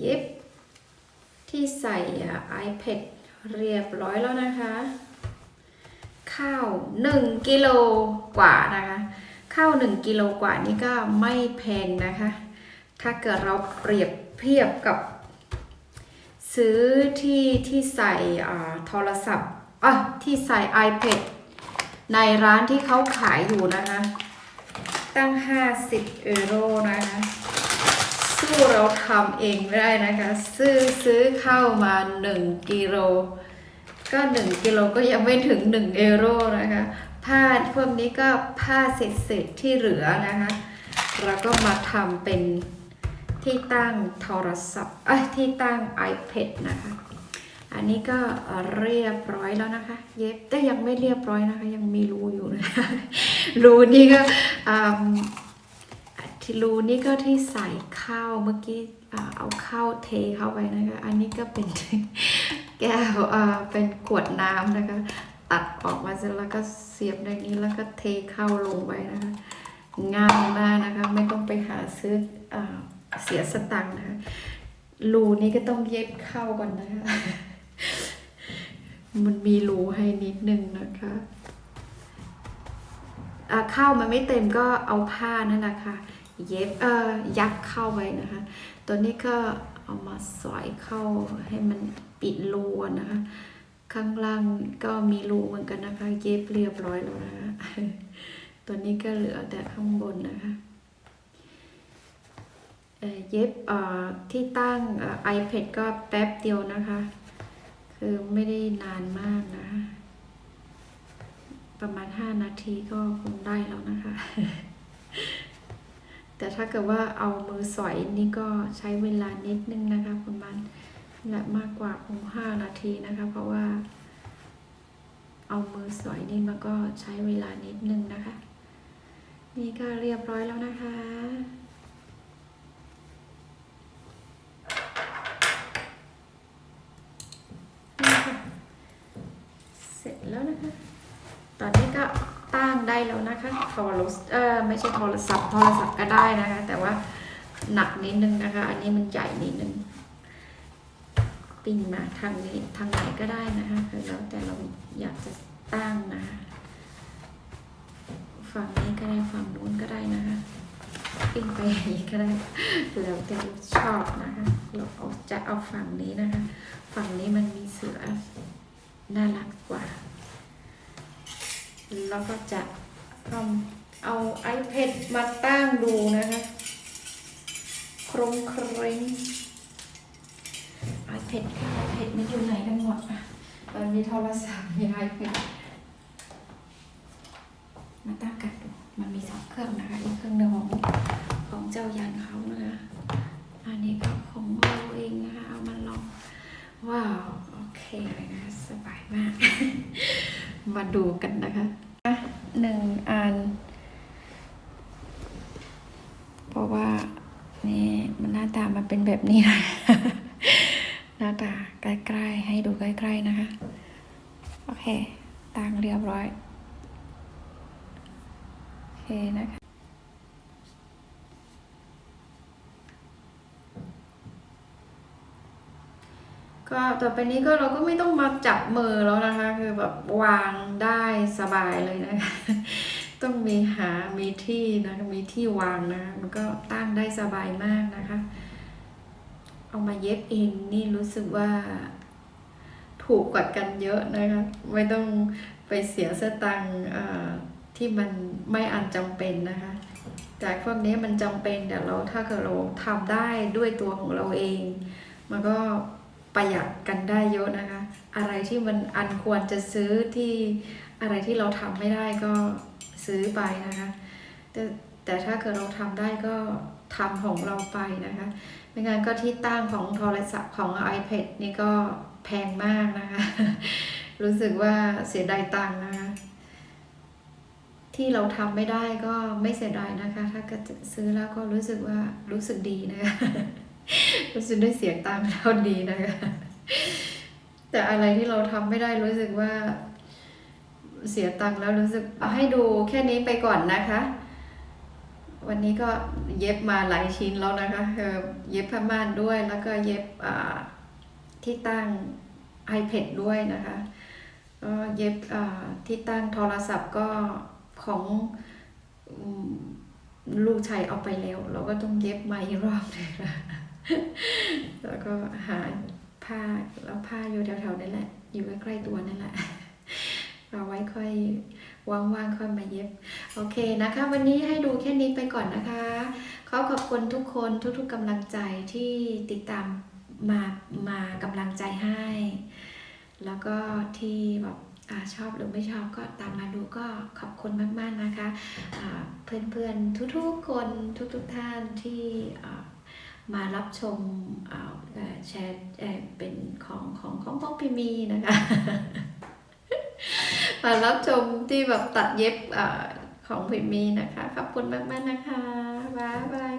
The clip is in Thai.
เย็บ ที่ใส่ iPad เรียบร้อยแล้วนะคะ ข้าว 1 กิโลกว่านะคะ ข้าว 1 กิโลกว่านี่ก็ไม่แพงนะคะ ถ้าเกิดเราเปรียบเทียบกับ ซื้อที่ที่ใส่โทรศัพท์อะที่ใส่ iPad ในร้านที่เขาขายอยู่นะคะ ตั้ง 50 เอโรนะคะ สู้เราทำเองไม่ได้นะคะ ซื้อซื้อเข้ามา 1กิโลก็ 1กิโลก็ยังไม่ถึง 1 เอโรนะคะ ผ้าพวกนี้ก็ผ้าเศษๆที่เหลือนะคะแล้วก็มาทำเป็นที่ตั้งโทรศัพท์เอ้ยที่ตั้ง iPad นะคะ อันนี้ก็เรียบร้อยแล้วนะคะ เย็บแต่ยังไม่เรียบร้อยนะคะ ยังมีรูอยู่นะคะรูนี่ก็ ที่รูนี่ก็ที่ใส่ข้าวเมื่อกี้อ่าเอาข้าวเทเข้าไปนะคะ อันนี้ก็เป็นแก้วเป็นขวดน้ำนะคะ ตัดออกมาเสร็จแล้วก็เสียบในนี้แล้วก็เทข้าวลงไปนะคะง่ายมากนะคะ ไม่ต้องไปหาซื้ออเสียสตังค์นะคะรูนี้ก็ต้องเย็บเข้าก่อนนะคะ มันมีรูให้นิดนึงนะคะข้าวมันไม่เต็มก็เอาผ้านั่นแหละค่ะ เย็บเอ่อยัดเข้าไว้นะคะ ตัวนี้ก็เอามาสอยเข้าให้มันปิดรูนะคะ ข้างล่างก็มีรูเหมือนกันนะคะ เย็บเรียบร้อยแล้วนะคะตัวนี้ก็เหลือแต่ข้างบนนะคะเอ่อเย็บเอ่อที่ตั้งเอ่อ iPad ก็แป๊บเดียวนะคะ คือไม่ได้นานมากนะ ประมาณ 5 นาทีก็คงได้แล้วนะคะ แต่ถ้าเกิดว่าเอามือสอยนี่ก็ใช้เวลานิดนึงนะคะประมาณและมากกว่าคง5นาทีนะคะ เพราะว่า เอามือสอยนี่มันก็ใช้เวลานิดนึงนะคะ นี่ก็เรียบร้อยแล้วนะคะเสร็จแล้วนะคะ ตอนนี้ก็ ตั้งได้แล้วนะคะโทรศเออไม่ใช่โทรศัพท์โทรศัพท์ก็ได้นะคะ แต่ว่าหนักนิดนึงนะคะ อันนี้มันใหญ่นิดนึงปิ้งมาทางนี้ทางไหนก็ได้นะคะแล้วแต่เราอยากจะตั้งนะคะฝั่งนี้ก็ได้ฝั่งนู้นก็ได้นะคะปิ้งไปอย่างนี้ก็ได้แล้วแต่ชอบนะคะเราเอาจะเอาฝั่งนี้นะคะ ฝั่งนี้มันมีเสือน่ารักกว่า แล้วก็จะเอาเอา iPad มาตั้งดูนะคะครงเคร่ง iPad iPad มันอยู่ไหนกันหมดอะมันมีโทรศัพท์มี iPad มาตั้งกันดูมันมีสองเครื่องนะคะอีกเครื่องหนึ่งของของเจ้ายันเขานะคะอันนี้ก็ของเราเองนะคะเอามาลองว้าว โอเคเลยนะสบายมาก มาดูกันนะคะหนึ่งอัน เพราะว่านี่มันหน้าตามันเป็นแบบนี้นะหน้าตาใกล้ๆให้ดูใกล้ๆนะคะ โอเคตั้งเรียบร้อย โอเคนะคะ ก็ต่อไปนี้ก็เราก็ไม่ต้องมาจับมือแล้วนะคะ คือแบบวางได้สบายเลยนะคะ ต้องมีหา มีที่นะมีที่วางนะ มันก็ตั้งได้สบายมากนะคะ เอามาเย็บเองนี่รู้สึกว่าถูกกว่ากันเยอะนะคะ ไม่ต้องไปเสียสตังค์ที่มันไม่อันจำเป็นนะคะแต่พวกนี้มันจำเป็นแต่เราถ้าเกิดเราทำได้ด้วยตัวของเราเอง มันก็ ประหยัดกันได้เยอะนะคะ อะไรที่มันอันควรจะซื้อที่อะไรที่เราทำไม่ได้ก็ซื้อไปนะคะ แต่แต่ถ้าเกิดเราทำได้ก็ทำของเราไปนะคะ ไม่งั้นก็ที่ตั้งของโทรศัพท์ของ iPad นี่ก็แพงมากนะคะ รู้สึกว่าเสียดายตังค์นะคะที่เราทำไม่ได้ก็ไม่เสียดายนะคะ ถ้าเกิดซื้อแล้วก็รู้สึกว่ารู้สึกดีนะคะ รู้สึกได้เสียตังค์แล้วดีนะคะ แต่อะไรที่เราทำไม่ได้รู้สึกว่า เสียตังค์แล้วรู้สึกเอาให้ดูแค่นี้ไปก่อนนะคะ วันนี้ก็เย็บมาหลายชิ้นแล้วนะคะเออเย็บผ้าม่านด้วย แล้วก็เย็บที่ตั้ง iPad ด้วยนะคะก็เย็บที่ตั้งโทรศัพท์ก็ของลูกชายเอาไปแล้ว เราก็ต้องเย็บใหม่อีกรอบหนึงนะ แล้วก็หาผ้าแล้วผ้าอยู่แถวๆนั่นแหละ อยู่ใกล้ๆตัวนั่นแหละเอาไว้ค่อยว่างๆค่อยมาเย็บ โอเคนะคะ วันนี้ให้ดูแค่นี้ไปก่อนนะคะ ขอขอบคุณทุกคนทุกๆกำลังใจที่ติดตามมามากำลังใจให้ แล้วก็ที่แบบอชอบหรือไม่ชอบก็ตามมาดูก็ขอบคุณมากๆนะคะอ่าเพื่อนๆทุกๆคนทุกๆท่านที่ มารับชมอ่าแชร์เป็นของของของพ่อพิมีนะคะ มารับชมที่แบบตัดเย็บอาของพิมีนะคะ ขอบคุณมาก ๆ นะคะ บ๊ายบาย